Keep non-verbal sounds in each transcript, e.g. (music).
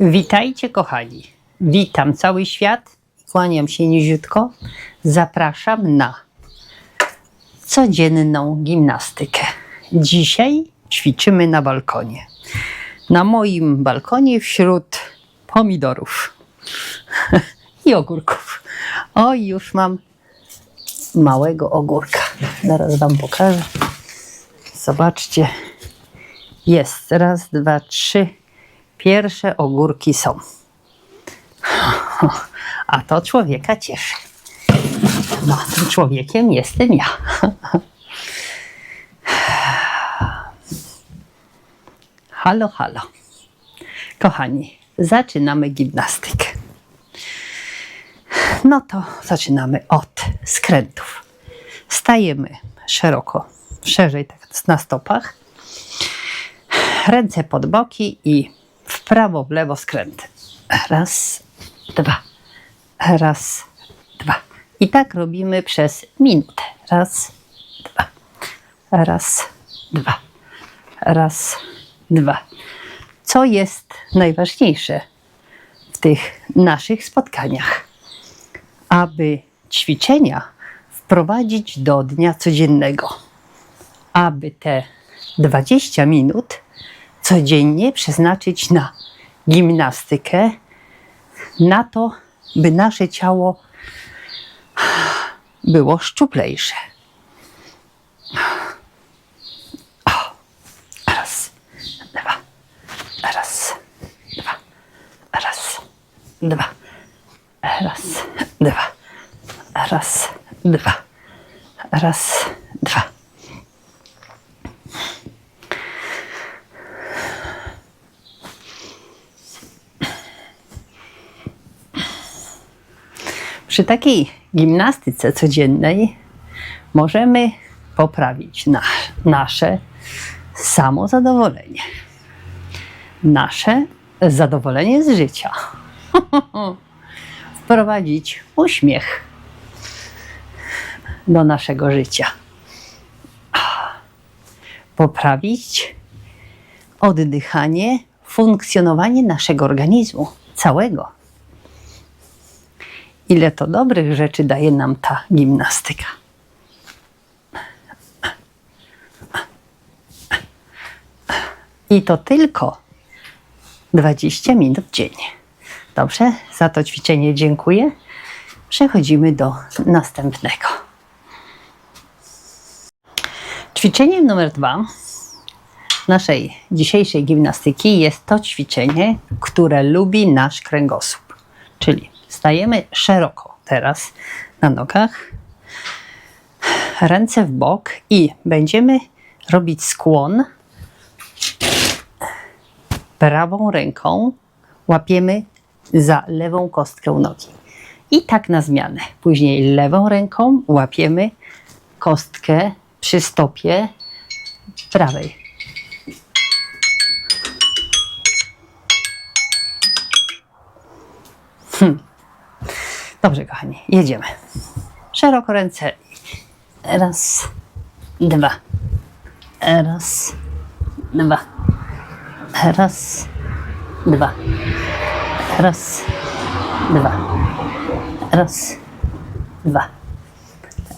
Witajcie kochani. Witam cały świat. Kłaniam się niziutko. Zapraszam na codzienną gimnastykę. Dzisiaj ćwiczymy na balkonie. Na moim balkonie wśród pomidorów (laughs) i ogórków. O, już mam małego ogórka. Zaraz Wam pokażę. Zobaczcie. Jest. Raz, dwa, trzy. Pierwsze ogórki są. (laughs) A to człowieka cieszy. No, tym człowiekiem jestem ja. (laughs) Halo, halo. Kochani, zaczynamy gimnastykę. No to zaczynamy od skrętów. Stajemy szeroko, szerzej tak na stopach. Ręce pod boki i prawo, w lewo skręty. Raz, dwa. Raz, dwa. I tak robimy przez minutę. Raz, dwa. Raz, dwa. Raz, dwa. Co jest najważniejsze w tych naszych spotkaniach? Aby ćwiczenia wprowadzić do dnia codziennego. Aby te 20 minut codziennie przeznaczyć na gimnastykę, na to, by nasze ciało było szczuplejsze. Raz, dwa, raz, dwa, raz, dwa, raz, dwa, raz, dwa, raz. Przy takiej gimnastyce codziennej możemy poprawić na, nasze samozadowolenie, nasze zadowolenie z życia, (laughs) wprowadzić uśmiech do naszego życia, poprawić oddychanie, funkcjonowanie naszego organizmu całego ile to dobrych rzeczy daje nam ta gimnastyka. I to tylko 20 minut dziennie. Dobrze, za to ćwiczenie dziękuję. Przechodzimy do następnego. Ćwiczeniem numer dwa naszej dzisiejszej gimnastyki jest to ćwiczenie, które lubi nasz kręgosłup. Czyli stajemy szeroko teraz na nogach, ręce w bok i będziemy robić skłon prawą ręką łapiemy za lewą kostkę nogi. I tak na zmianę. Później lewą ręką łapiemy kostkę przy stopie prawej. Hmm. Dobrze, kochani, jedziemy. Szeroko ręce. Raz, dwa. Raz, dwa. Raz, dwa. Raz, dwa. Raz, dwa.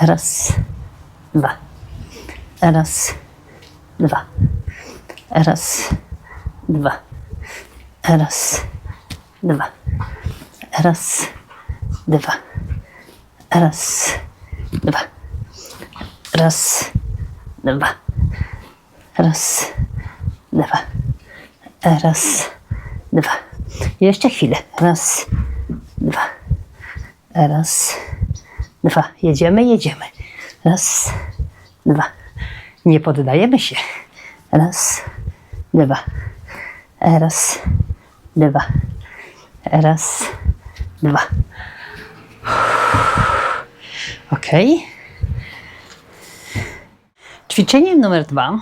Raz, dwa. Raz, dwa. Raz, dwa. Raz, dwa. Raz, dwa. Raz, dwa. Raz, dwa. Raz, dwa. Raz, dwa. Jeszcze chwilę. Raz, dwa. Raz, dwa. Jedziemy, jedziemy. Raz, dwa. Nie poddajemy się. Raz, dwa. Raz, dwa. Raz, dwa. Ok. Ćwiczeniem numer dwa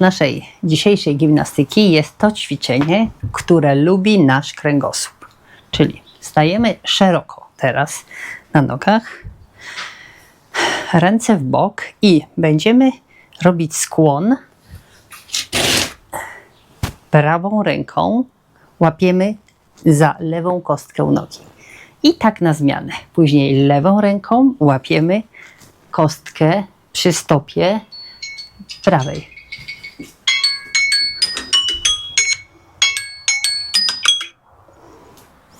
naszej dzisiejszej gimnastyki jest to ćwiczenie, które lubi nasz kręgosłup. Czyli stajemy szeroko teraz na nogach, ręce w bok i będziemy robić skłon prawą ręką łapiemy za lewą kostkę nogi. I tak na zmianę. Później lewą ręką łapiemy kostkę przy stopie prawej.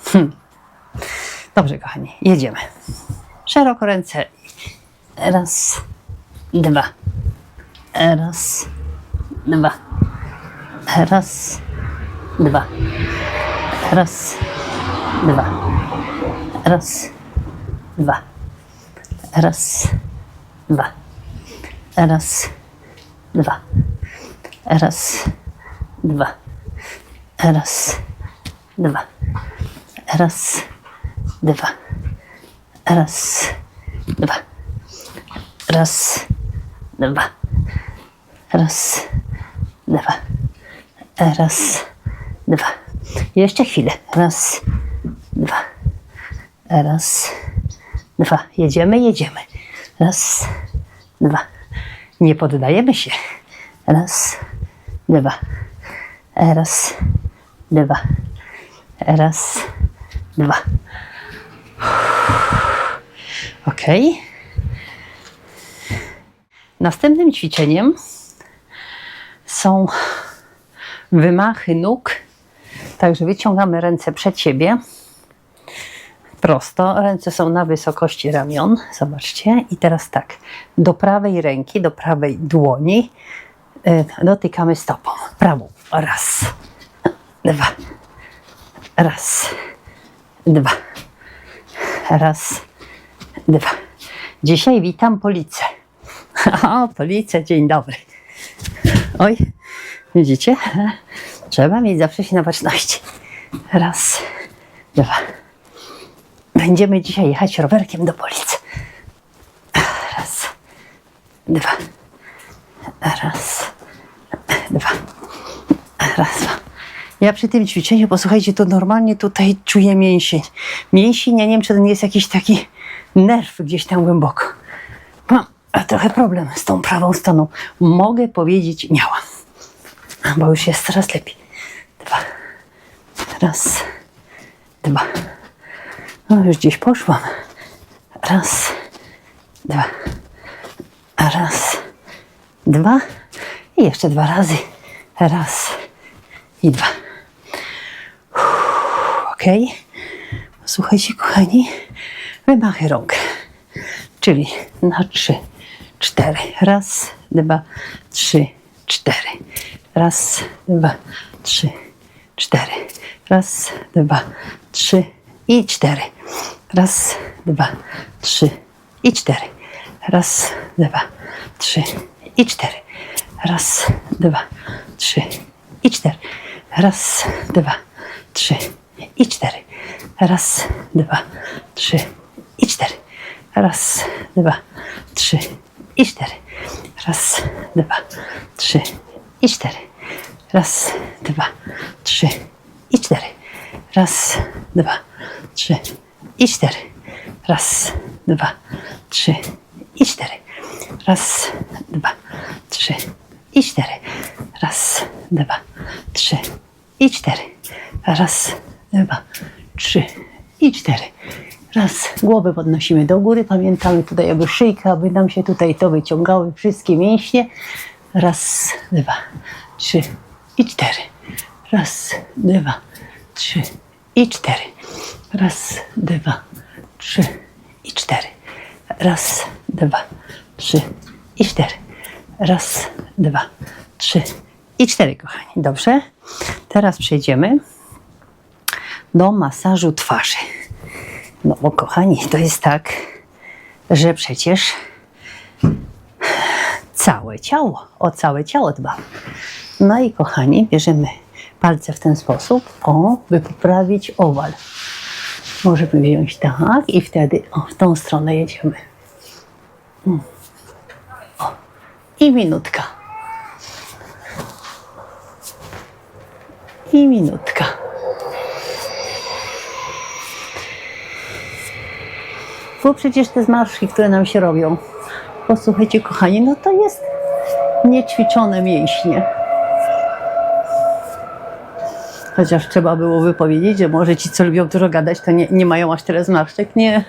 Hmm. Dobrze, kochani, jedziemy. Szeroko ręce. Raz, dwa. Raz, dwa. Raz, dwa. Raz, dwa. Raz, dwa. Raz, dwa. Raz, dwa. Raz, dwa. Raz, dwa. Raz, dwa. Raz, dwa. Raz, dwa. Raz, dwa. Raz, dwa. Jeszcze chwilę. Raz, dwa. Raz, dwa. Jedziemy, jedziemy. Raz, dwa. Nie poddajemy się. Raz, dwa. Raz, dwa. Raz, dwa. Ok. Następnym ćwiczeniem są wymachy nóg. Także wyciągamy ręce przed siebie. Prosto. Ręce są na wysokości ramion. Zobaczcie. I teraz tak. Do prawej ręki, do prawej dłoni y, dotykamy stopą. Prawą. Raz. Dwa. Raz. Dwa. Raz. Dwa. Dzisiaj witam policję. (laughs) O, policja, dzień dobry. Oj, widzicie? Trzeba mieć zawsze się na baczności. Raz, dwa. Będziemy dzisiaj jechać rowerkiem do policji. Raz, dwa. Raz, dwa. Raz, dwa. Ja przy tym ćwiczeniu, posłuchajcie, to normalnie tutaj czuję mięsień. Mięsień, ja nie wiem, czy to nie jest jakiś taki nerw gdzieś tam głęboko. Mam trochę problem z tą prawą stroną. Mogę powiedzieć, miałam. Bo już jest coraz lepiej. Dwa. Raz. Dwa. No już gdzieś poszłam. Raz. Dwa. Raz. Dwa. I jeszcze dwa razy. Raz. I dwa. Ok. Słuchajcie, kochani. Wymachy rąk. Czyli na trzy, cztery. Raz, dwa, trzy, cztery. Raz, dwa, trzy, cztery. Raz, dwa, trzy i cztery. Raz, dwa, trzy i cztery. Raz, dwa, trzy i cztery. Raz, dwa, trzy i cztery. Raz, dwa, trzy i cztery. Raz, dwa, trzy i cztery. Raz, dwa, trzy i cztery. Raz, dwa, trzy i cztery. Raz, dwa, trzy i cztery. Raz, dwa, trzy i cztery. Raz, dwa, trzy i cztery. Raz, dwa, trzy i cztery. Raz, dwa, trzy i cztery. Raz, dwa, trzy i cztery. Raz, głowę podnosimy do góry. Pamiętamy tutaj, aby szyjka, aby nam się tutaj to wyciągały wszystkie mięśnie. Raz, dwa, trzy i cztery. Raz, dwa, trzy i cztery. Raz, dwa, trzy i cztery. Raz, dwa, trzy i cztery. Raz, dwa, trzy i cztery, kochani. Dobrze? Teraz przejdziemy do masażu twarzy. No bo kochani, to jest tak, że przecież całe ciało, o całe ciało dbam. No i kochani, bierzemy palce w ten sposób, o, by poprawić owal. Możemy wziąć tak i wtedy o, w tą stronę jedziemy. Mm. O, I minutka. I minutka. Bo przecież te zmarszki, które nam się robią, posłuchajcie kochani, no to jest niećwiczone mięśnie. Chociaż trzeba było wypowiedzieć, że może ci, co lubią dużo gadać, to nie, nie mają aż tyle zmarszczek. Nie.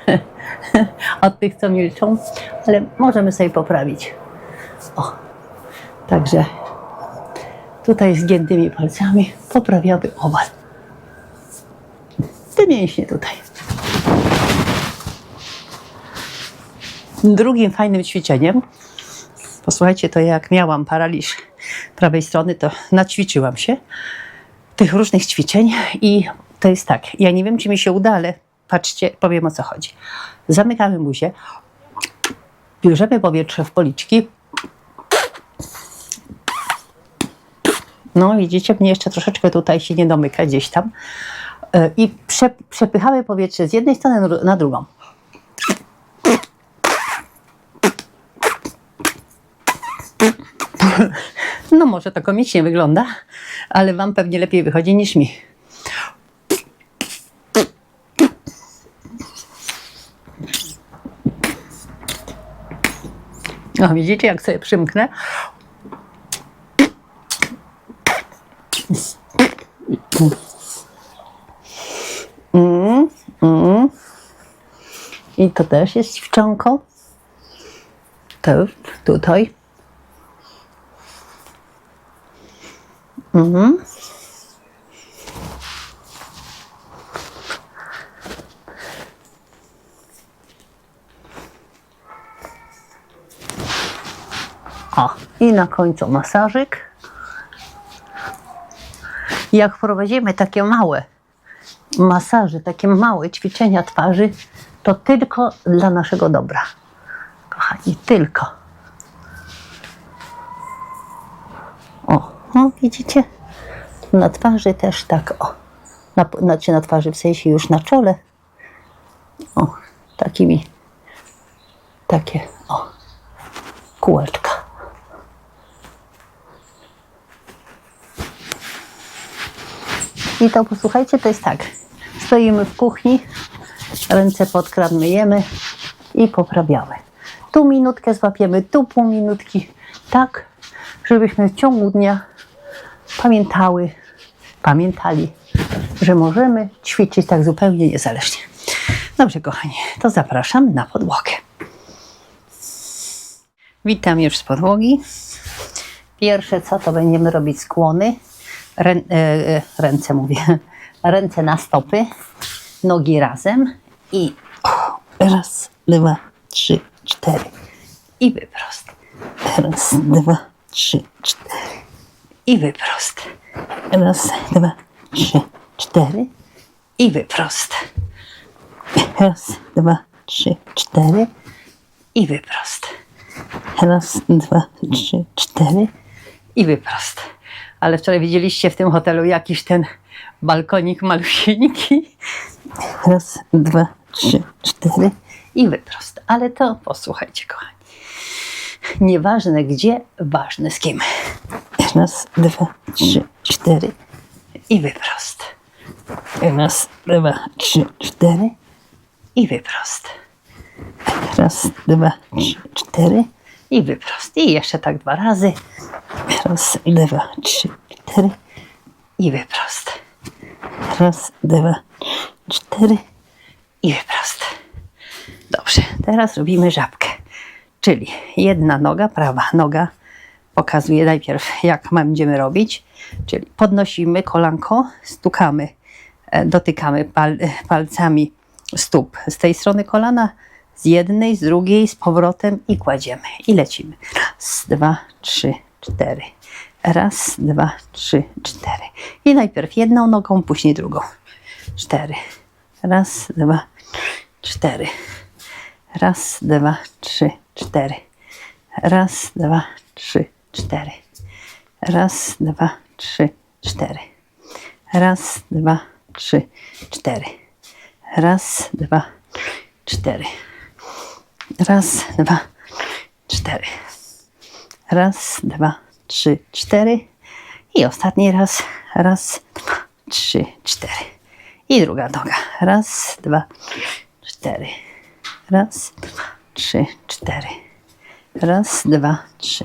(laughs) Od tych, co milczą, ale możemy sobie poprawić. O. Także tutaj zgiętymi palcami poprawiamy owal. Te mięśnie tutaj. Drugim fajnym ćwiczeniem, posłuchajcie, to jak miałam paraliż prawej strony, to naćwiczyłam się tych różnych ćwiczeń i to jest tak, ja nie wiem, czy mi się uda, ale patrzcie, powiem o co chodzi. Zamykamy buzię, bierzemy powietrze w policzki, no widzicie, mnie jeszcze troszeczkę tutaj się nie domyka gdzieś tam Yy, i prze, przepychamy powietrze z jednej strony na drugą. No może to komicznie wygląda, ale wam pewnie lepiej wychodzi niż mi. O, widzicie, jak sobie przymknę? Mm, mm. I to też jest ćwczonko. To tutaj. Mhm. O, i na końcu masażyk. Jak wprowadzimy takie małe masaże, takie małe ćwiczenia twarzy, to tylko dla naszego dobra. Kochani, tylko. O, widzicie? Na twarzy też tak, o. Na, znaczy na twarzy w sensie już na czole. O, takimi, takie, o, kółeczka. I to posłuchajcie, to jest tak. Stoimy w kuchni, ręce pod i poprawiamy. Tu minutkę złapiemy, tu pół minutki, tak, żebyśmy w ciągu dnia pamiętały, pamiętali, że możemy ćwiczyć tak zupełnie niezależnie. Dobrze, kochani, to zapraszam na podłogę. Witam już z podłogi. Pierwsze co, to będziemy robić skłony. Rę, e, e, ręce mówię, ręce na stopy, nogi razem i raz, dwa, trzy, cztery i wyprost. Raz, dwa, trzy, cztery i wyprost. Raz, dwa, trzy, cztery i wyprost. Raz, dwa, trzy, cztery i wyprost. Raz, dwa, trzy, cztery i wyprost. Ale wczoraj widzieliście w tym hotelu jakiś ten balkonik malusieńki. Raz, dwa, trzy, cztery i wyprost. Ale to posłuchajcie, kochani. Nieważne gdzie, ważne z kim. Raz, dwa, trzy, cztery i wyprost. Raz, dwa, trzy, cztery i wyprost. Raz, dwa, trzy, cztery i wyprost. I jeszcze tak dwa razy. Raz, dwa, trzy, cztery i wyprost. Raz, dwa, cztery i wyprost. Dobrze, teraz robimy żabkę. Czyli jedna noga, prawa noga pokazuje najpierw, jak będziemy robić. Czyli podnosimy kolanko, stukamy, e, dotykamy pal, palcami stóp z tej strony kolana, z jednej, z drugiej, z powrotem i kładziemy. I lecimy. Raz, dwa, trzy, cztery. Raz, dwa, trzy, cztery. I najpierw jedną nogą, później drugą. Cztery. Raz, dwa, cztery. Raz, dwa, trzy, cztery. Raz, dwa, trzy, cztery. Raz, dwa, trzy, cztery. Raz, dwa, trzy, cztery. Raz, dwa, cztery. Raz, dwa, cztery. Raz, dwa, trzy, cztery. I ostatni raz. Raz, dwa, trzy, cztery. I druga noga. Raz, dwa, cztery. Raz, dwa, trzy, cztery. Raz, dwa, trzy,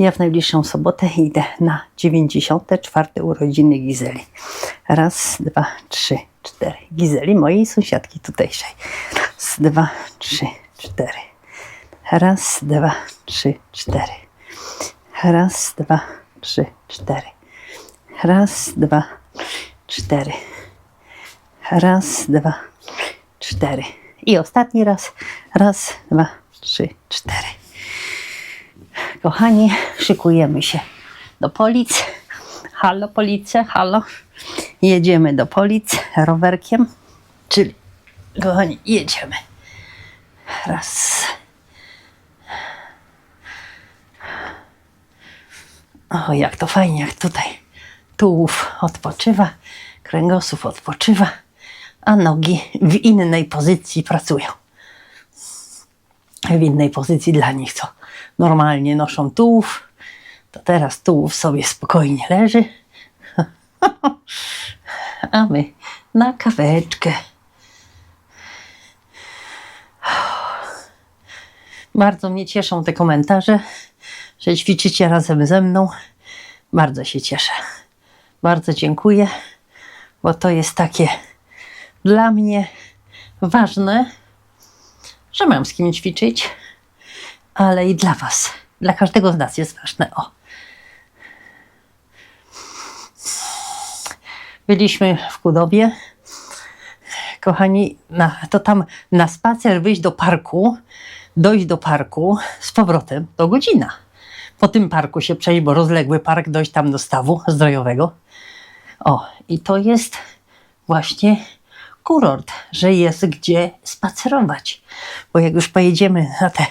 Ja w najbliższą sobotę idę na 94. urodziny Gizeli. Raz, dwa, trzy, cztery. Gizeli, mojej sąsiadki tutejszej. Raz, dwa, trzy, cztery. Raz, dwa, trzy, cztery. Raz, dwa, trzy, cztery. Raz, dwa, cztery. Raz, dwa, cztery. I ostatni raz. Raz, dwa, trzy, cztery. Kochani, szykujemy się do Polic. Halo, Police, halo. Jedziemy do Polic rowerkiem. Czyli, kochani, jedziemy. Raz. O, jak to fajnie, jak tutaj tułów odpoczywa, kręgosłup odpoczywa, a nogi w innej pozycji pracują. W innej pozycji dla nich, co normalnie noszą tułów, to teraz tułów sobie spokojnie leży, (laughs) a my na kaweczkę. Bardzo mnie cieszą te komentarze, że ćwiczycie razem ze mną. Bardzo się cieszę. Bardzo dziękuję, bo to jest takie dla mnie ważne, że mam z kim ćwiczyć, ale i dla Was. Dla każdego z nas jest ważne. O. Byliśmy w Kudowie. Kochani, na, to tam na spacer wyjść do parku, dojść do parku z powrotem to godzina. Po tym parku się przejść, bo rozległy park, dojść tam do stawu zdrojowego. O, i to jest właśnie kurort, że jest gdzie spacerować. Bo jak już pojedziemy na te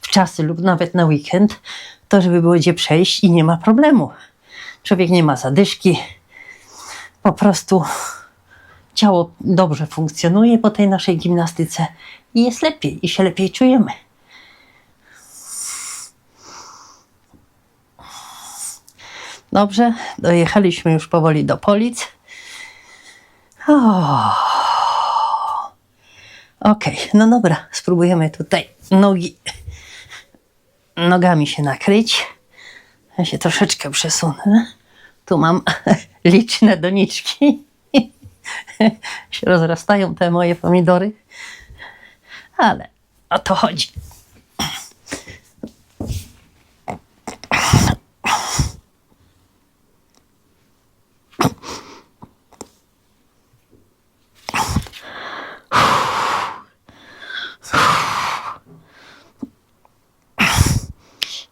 wczasy lub nawet na weekend, to żeby było gdzie przejść i nie ma problemu. Człowiek nie ma zadyszki, po prostu ciało dobrze funkcjonuje po tej naszej gimnastyce i jest lepiej i się lepiej czujemy. Dobrze, dojechaliśmy już powoli do Polic. Okej, no dobra, spróbujemy tutaj nogi nogami się nakryć. Ja się troszeczkę przesunę. Tu mam (laughs) liczne doniczki. (laughs) się rozrastają te moje pomidory. Ale o to chodzi.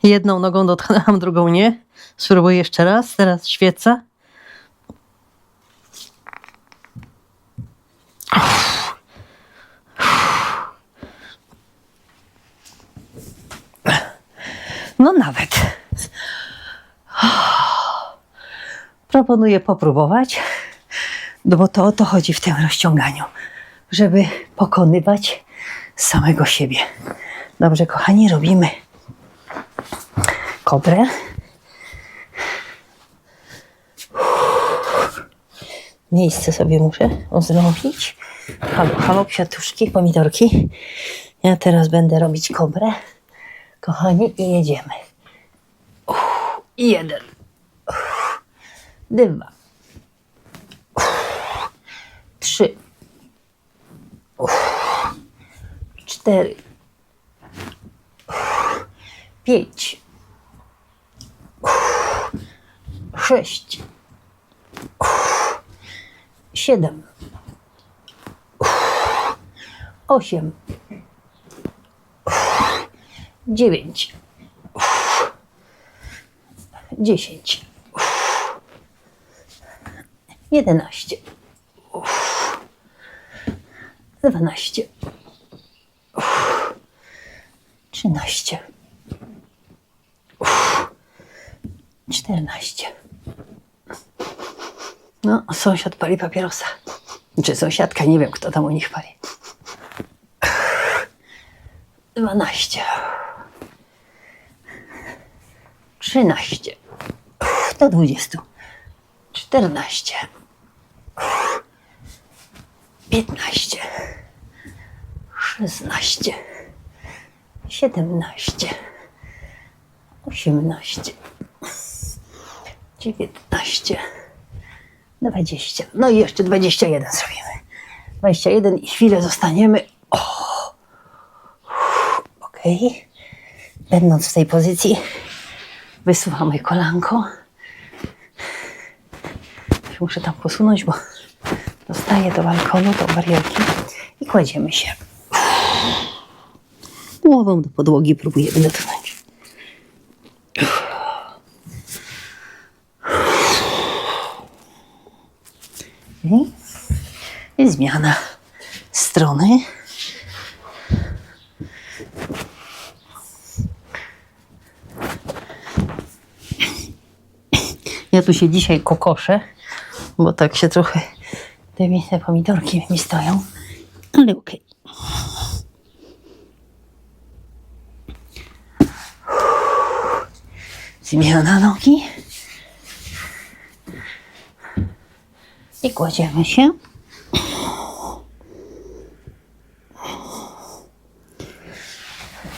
Jedną nogą dotknęłam, (laughs) drugą nie. Spróbuję jeszcze raz. Teraz świeca. No nawet. Proponuję popróbować, no bo to o to chodzi w tym rozciąganiu, żeby pokonywać samego siebie. Dobrze, kochani, robimy kobrę. Miejsce sobie muszę ozdrowić. Halo, halo, kwiatuszki, pomidorki. Ja teraz będę robić kobrę. Kochani, i jedziemy. Uff, jeden. Uff, dwa. Uff, trzy. Uff, cztery. Uff, pięć. sześć, siedem, osiem, dziewięć, dziesięć, jedenaście, dwanaście, trzynaście. 14. No, sąsiad pali papierosa. Czy sąsiadka, nie wiem kto tam u nich pali. 12. 13. Do 20. 14. 15. 16. 17. 18. 19. 20. No i jeszcze 21 zrobimy. 21 i chwilę zostaniemy. O! Okej. Będąc w tej pozycji, wysuwam moje kolanko. Muszę tam posunąć, bo dostaję do balkonu, do barierki i kładziemy się. Głową do podłogi próbujemy dotknąć. I, i zmiana strony. Ja tu się dzisiaj kokoszę, bo tak się trochę te, te pomidorki mi stoją, ale okej. Zmiana nogi. I kładziemy się.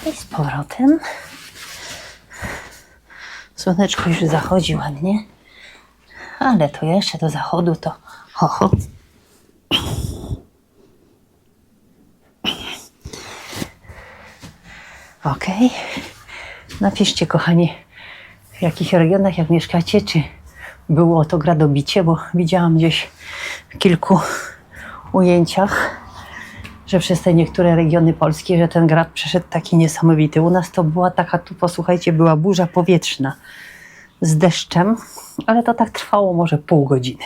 I z powrotem. Słoneczko już zachodzi ładnie. Ale to jeszcze do zachodu to ho, ho. Okej. Napiszcie, kochani, w jakich regionach, jak mieszkacie, czy było to gradobicie, bo widziałam gdzieś w kilku ujęciach, że przez te niektóre regiony polskie, że ten grad przeszedł taki niesamowity. U nas to była taka, tu posłuchajcie, była burza powietrzna z deszczem, ale to tak trwało może pół godziny.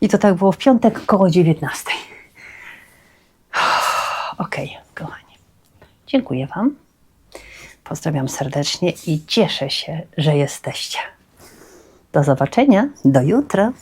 I to tak było w piątek koło 19. (sighs) Okej, kochani. Dziękuję Wam. Pozdrawiam serdecznie i cieszę się, że jesteście. Do zobaczenia. Do jutra.